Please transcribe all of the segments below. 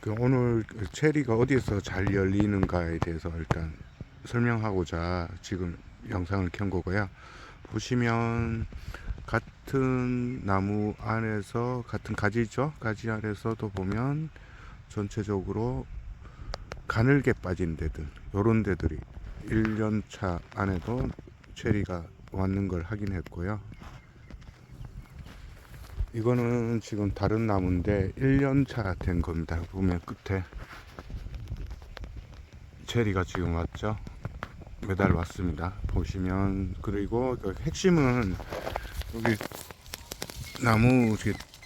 그 오늘 그 체리가 어디에서 잘 열리는가에 대해서 일단 설명하고자 지금 영상을 켠 거고요. 보시면 같은 나무 안에서 같은 가지죠. 가지 안에서도 보면 전체적으로 가늘게 빠진 데들, 요런 데들이 1년 차 안에도 체리가 왔는 걸 확인했고요. 이거는 지금 다른 나무인데 1년 차 된 겁니다. 보면 끝에 체리가 지금 왔죠. 매달 왔습니다. 보시면 그리고 그 핵심은 여기 나무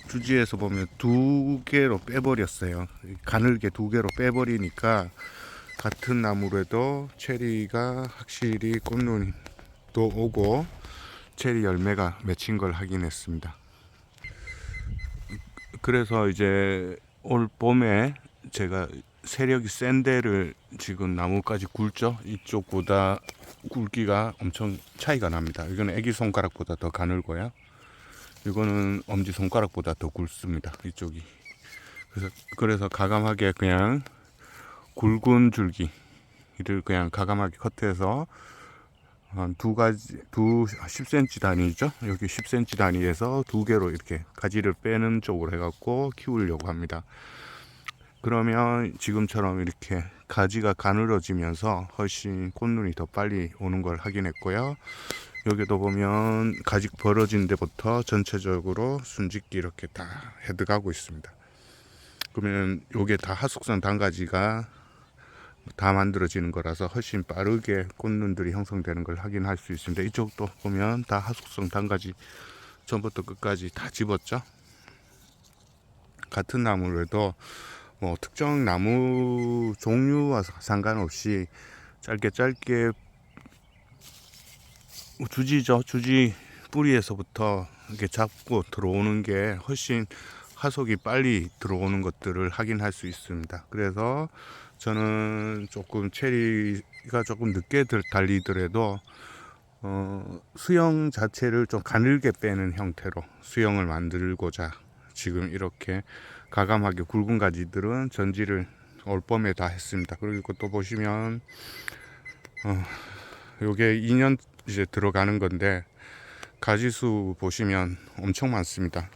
주지에서 보면 두 개로 빼버렸어요. 가늘게 두 개로 빼버리니까 같은 나무라도 체리가 확실히 꽃눈도 오고 체리 열매가 맺힌 걸 확인했습니다. 그래서 이제 올 봄에 제가 세력이 센 데를 지금 나무까지 굵죠. 이쪽보다 굵기가 엄청 차이가 납니다. 이거는 애기 손가락보다 더 가늘고요. 이거는 엄지 손가락보다 더 굵습니다. 이쪽이. 그래서 그래서 가감하게 그냥 굵은 줄기를 그냥 가감하게 커트해서 한 두 가지 두 10cm 단위죠. 여기 10cm 단위에서 두 개로 이렇게 가지를 빼는 쪽으로 해갖고 키우려고 합니다. 그러면 지금처럼 이렇게 가지가 가늘어지면서 훨씬 꽃눈이 더 빨리 오는 걸 확인했고요. 여기도 보면 가지 벌어진 데부터 전체적으로 순짓기 이렇게 다 헤드가고 있습니다. 그러면 요게 다 하숙성 단가지가 다 만들어지는 거라서 훨씬 빠르게 꽃눈들이 형성되는 걸 확인할 수 있습니다. 이쪽도 보면 다 하숙성 단가지 전부터 끝까지 다 집었죠. 같은 나무라도 뭐 특정 나무 종류와 상관없이 짧게 짧게 주지죠. 주지 뿌리에서부터 이렇게 잡고 들어오는 게 훨씬 하속이 빨리 들어오는 것들을 확인할 수 있습니다. 그래서 저는 조금 체리가 조금 늦게 들- 달리더라도 어, 수영 자체를 좀 가늘게 빼는 형태로 수영을 만들고자 지금 이렇게 가감하게 굵은 가지들은 전지를 올 봄에 다 했습니다. 그리고 또 보시면 어, 요게 2년 이제 들어가는 건데 가지수 보시면 엄청 많습니다.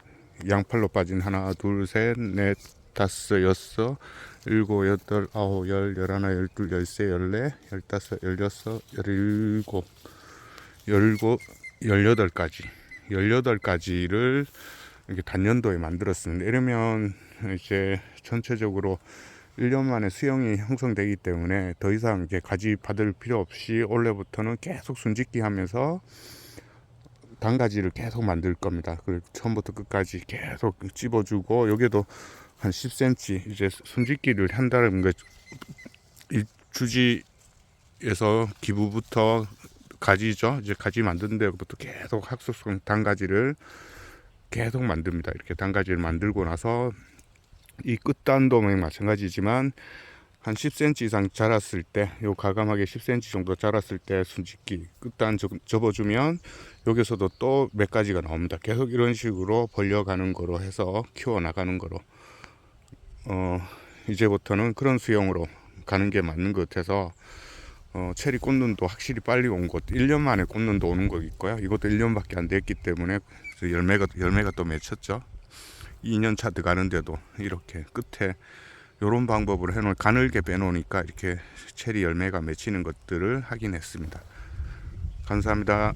양팔로 빠진 하나, 둘, 셋, 넷, 다섯, 여섯, 일곱, 여덟, 아홉, 열, 열하나, 열둘, 열세, 열네, 열다섯, 열여섯, 열일곱, 열일곱, 열여덟 가지, 열여덟 가지를 이렇게 단년도에 만들었습니다. 이러면 이제 전체적으로 1년 만에 수영이 형성되기 때문에 더 이상 이제 가지 받을 필요 없이 올해부터는 계속 순짓기 하면서 단가지를 계속 만들 겁니다. 그 처음부터 끝까지 계속 찝어주고 여기도 한 10cm 이제 순짓기를 한다는 거, 이 주지에서 기부부터 가지죠. 이제 가지 만드는 데부터 계속 학습성 단가지를 계속 만듭니다. 이렇게 단가지를 만들고 나서 이 끝단도 마찬가지지만 한 10cm 이상 자랐을 때, 요 가감하게 10cm 정도 자랐을 때 순짓기 끝단 접- 접어주면 여기서도 또 몇 가지가 나옵니다. 계속 이런 식으로 벌려가는 거로 해서 키워 나가는 거로 어 이제부터는 그런 수영으로 가는 게 맞는 것 같아서 어, 체리 꽃눈도 확실히 빨리 온 것, 1년 만에 꽃눈도 오는 거 있고요. 이것도 1년밖에 안 됐기 때문에 열매가 열매가 또 맺혔죠. 2년 차 들어가는데도 이렇게 끝에 이런 방법으로 해놓은 가늘게 빼놓으니까 이렇게 체리 열매가 맺히는 것들을 확인했습니다. 감사합니다.